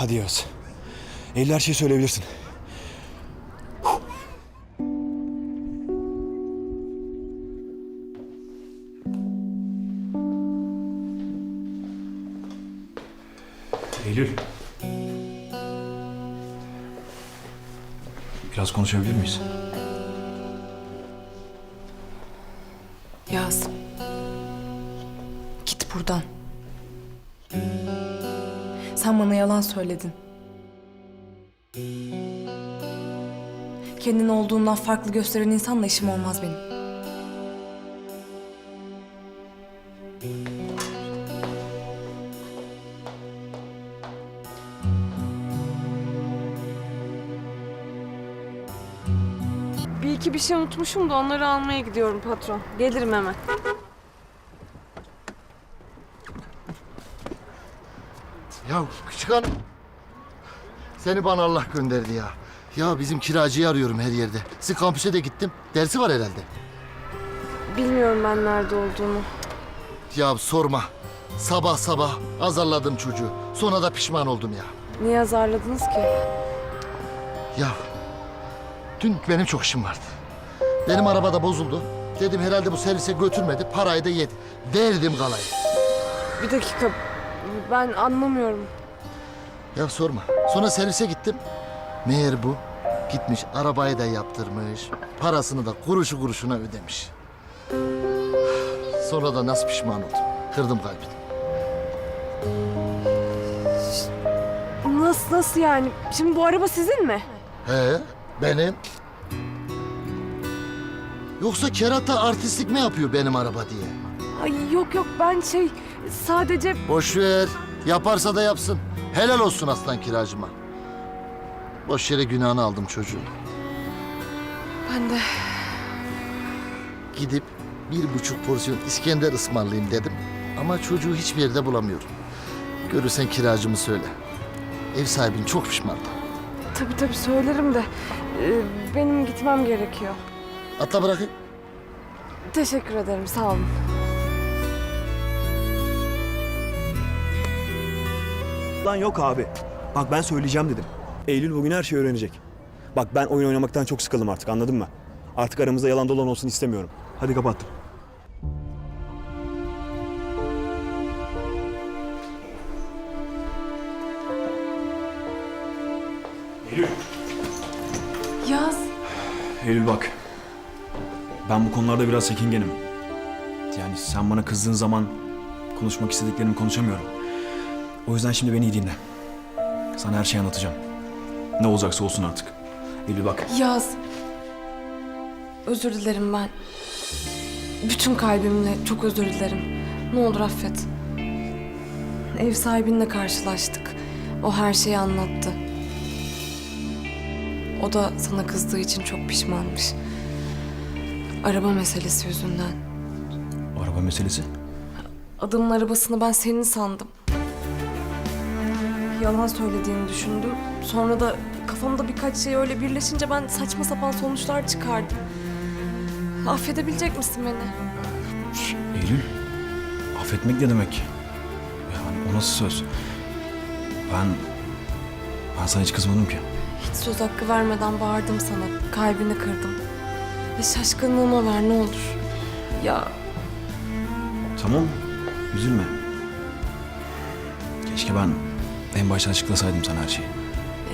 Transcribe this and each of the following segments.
Hadi Yağız. Eylül her şeyi söyleyebilirsin. Eylül. Biraz konuşabilir miyiz? Yaz. Git buradan. Sen bana yalan söyledin. Kendini olduğundan farklı gösteren insanla işim olmaz benim. Bir iki bir şey unutmuşum da onları almaya gidiyorum patron. Gelirim hemen. Ya küçük hanım. Seni bana Allah gönderdi ya. Ya bizim kiracıyı arıyorum her yerde. Sizin kampüse de gittim. Dersi var herhalde. Bilmiyorum ben nerede olduğunu. Ya sorma. Sabah sabah azarladım çocuğu. Sonra da pişman oldum ya. Niye azarladınız ki? Ya dün benim çok işim vardı. Benim araba da bozuldu. Dedim herhalde bu servise götürmedi. Parayı da yedi. Verdim kalayı. Bir dakika. Ben anlamıyorum. Ya sorma. Sonra servise gittim. Meğer bu gitmiş arabayı da yaptırmış. Parasını da kuruşu kuruşuna ödemiş. Sonra da nasıl pişman oldum. Kırdım kalbini. Nasıl nasıl yani? Şimdi bu araba sizin mi? He, benim. Yoksa kerata artistlik mi yapıyor benim araba diye? Ay yok yok ben şey sadece Boş ver. Yaparsa da yapsın. Helal olsun aslan kiracıma. Boş yere günahını aldım çocuğun. ben de Gidip bir buçuk porsiyon İskender ısmarlayayım dedim. Ama çocuğu hiçbir yerde bulamıyorum. Görürsen kiracımı söyle. Ev sahibin çok pişman. tabii tabii söylerim de e, benim gitmem gerekiyor. Atla bırakayım. Teşekkür ederim sağ olun. Lan yok abi. Bak ben söyleyeceğim dedim. Eylül bugün her şeyi öğrenecek. Bak ben oyun oynamaktan çok sıkıldım artık anladın mı? Artık aramızda yalan dolan olsun istemiyorum. Hadi kapattım. Eylül. Yaz. Eylül bak. Ben bu konularda biraz çekingenim. Yani sen bana kızdığın zaman konuşmak istediklerimi konuşamıyorum. O yüzden şimdi beni iyi dinle. Sana her şeyi anlatacağım. Ne olacaksa olsun artık. Eylül bak. Yaz. Özür dilerim ben. Bütün kalbimle çok özür dilerim. Ne olur affet. Ev sahibinle karşılaştık. O her şeyi anlattı. O da sana kızdığı için çok pişmanmış. Araba meselesi yüzünden. Araba meselesi. Adamın arabasını ben senin sandım. Yalan söylediğini düşündüm. Sonra da kafamda birkaç şey öyle birleşince ben saçma sapan sonuçlar çıkardım. Affedebilecek misin beni? Eylül. Affetmek ne demek? Yani o nasıl söz? Ben... Ben sana hiç kızmadım ki. Hiç söz hakkı vermeden bağırdım sana. Kalbini kırdım. Ve şaşkınlığıma ver ne olur. Ya Tamam. Üzülme. Keşke ben en başta açıklasaydım sana her şeyi.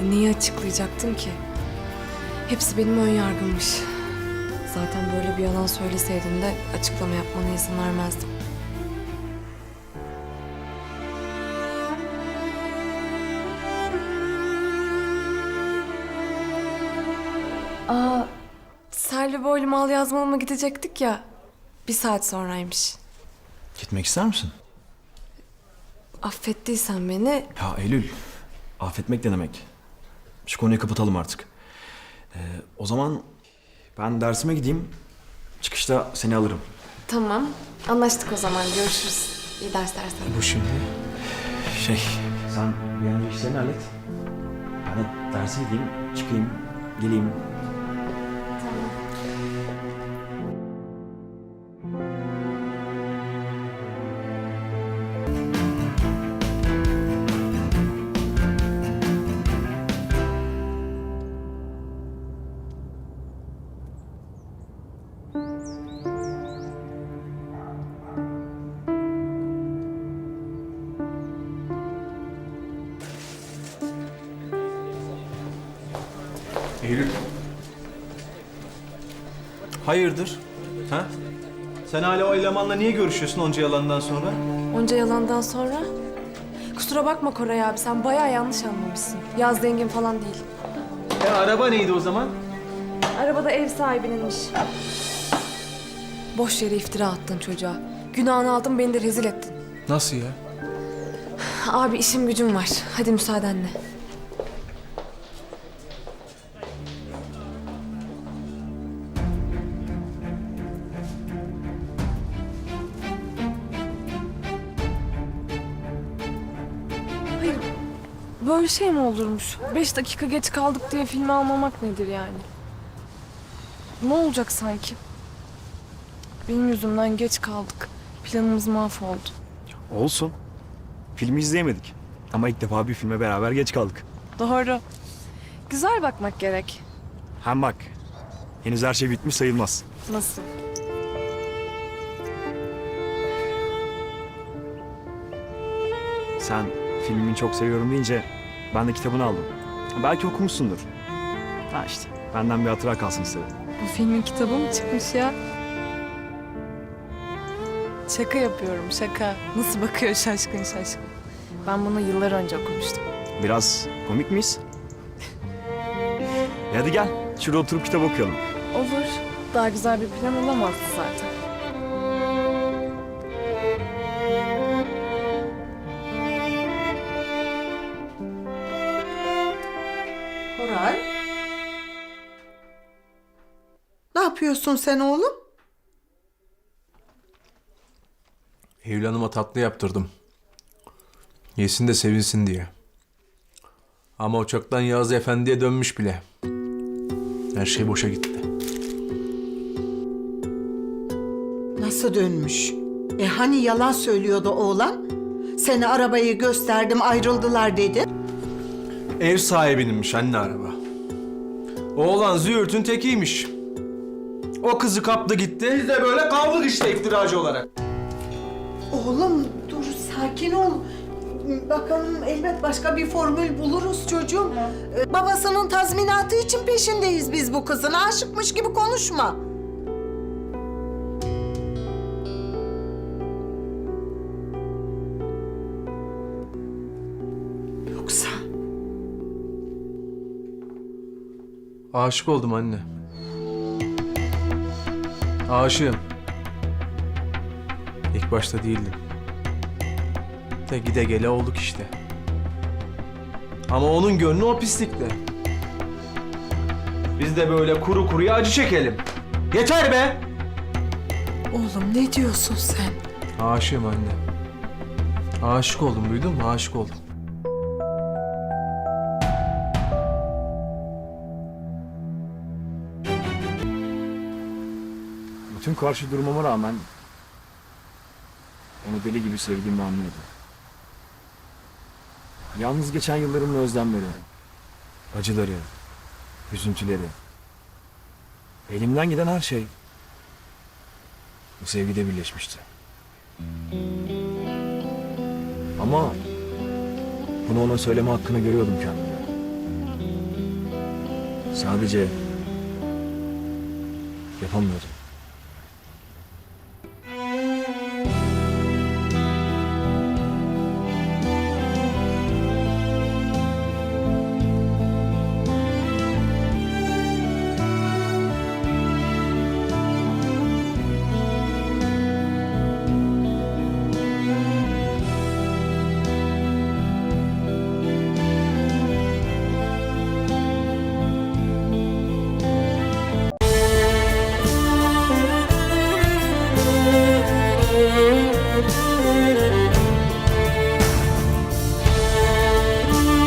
e, niye açıklayacaktım ki? Hepsi benim ön yargımmış. Zaten böyle bir yalan söyleseydin de açıklama yapmana izin vermezdim. Aa, Selvi boylu mal yazmalıma gidecektik ya. Bir saat sonraymış. Gitmek ister misin? Affettiysen beni Ya Eylül, affetmek ne demek? Şu konuyu kapatalım artık. Ee, o zaman ben dersime gideyim. Çıkışta seni alırım. tamam. Anlaştık o zaman. Görüşürüz. İyi dersler sana. Bu şimdi... Şey, sen bir an önce işlerini hallet. Ben de derse gideyim, çıkayım, geleyim. Eylül. Hayırdır? Ha? Sen hala o elemanla niye görüşüyorsun onca yalandan sonra? Onca yalandan sonra... Kusura bakma Koray abi sen bayağı yanlış anlamışsın. Yaz zengin falan değil. E araba neydi o zaman? Arabada ev sahibininmiş. Boş yere iftira attın çocuğa. Günahını aldın beni de rezil ettin. Nasıl ya? Abi işim gücüm var. Hadi müsaadenle. Böyle şey mi olurmuş? Beş dakika geç kaldık diye filmi almamak nedir yani? Ne olacak sanki? Benim yüzümden geç kaldık. Planımız mahvoldu. Olsun. Filmi izleyemedik. Ama ilk defa bir filme beraber geç kaldık. Doğru. Güzel bakmak gerek. Hem bak. Henüz her şey bitmiş sayılmaz. Nasıl? Sen filmini çok seviyorum deyince ben de kitabını aldım. Belki okumuşsundur. Ha işte benden bir hatıra kalsın istedim. Bu filmin kitabı mı çıkmış ya? Şaka yapıyorum şaka. Nasıl bakıyor şaşkın şaşkın. Ben bunu yıllar önce okumuştum. Biraz komik miyiz? E hadi gel. Şurada oturup kitap okuyalım. Olur. Daha güzel bir plan olamazdı zaten. Koray. Ne yapıyorsun sen oğlum? Eylül Hanım'a tatlı yaptırdım. Yesin de sevinsin diye. Ama o çoktan Yağız Efendi'ye dönmüş bile. Her şey boşa gitti. Nasıl dönmüş? E hani yalan söylüyordu oğlan? Seni arabayı gösterdim ayrıldılar dedi. Ev sahibininmiş anne araba. Oğlan züğürtün tekiymiş. O kızı kaptı gitti. Biz de böyle kaldık işte iftiracı olarak. Oğlum dur sakin ol. Bakalım elbet başka bir formül buluruz çocuğum. Ee, babasının tazminatı için peşindeyiz biz bu kızın. Aşıkmış gibi konuşma. Aşık oldum anne. Aşığım. İlk başta değildim. De gide gele olduk işte. Ama onun gönlü o pislikte. Biz de böyle kuru kuruya acı çekelim. Yeter be! oğlum ne diyorsun sen? Aşığım anne. Aşık oldum duydun mu? Aşık oldum. Bütün karşı durmama rağmen onu deli gibi sevdiğimi anlıyordum. Yalnız geçen yıllarımın özlemleri, acıları, üzüntüleri. Elimden giden her şey bu sevgide birleşmişti. Ama bunu ona söyleme hakkını görüyordum kendime. Sadece yapamıyordum. Música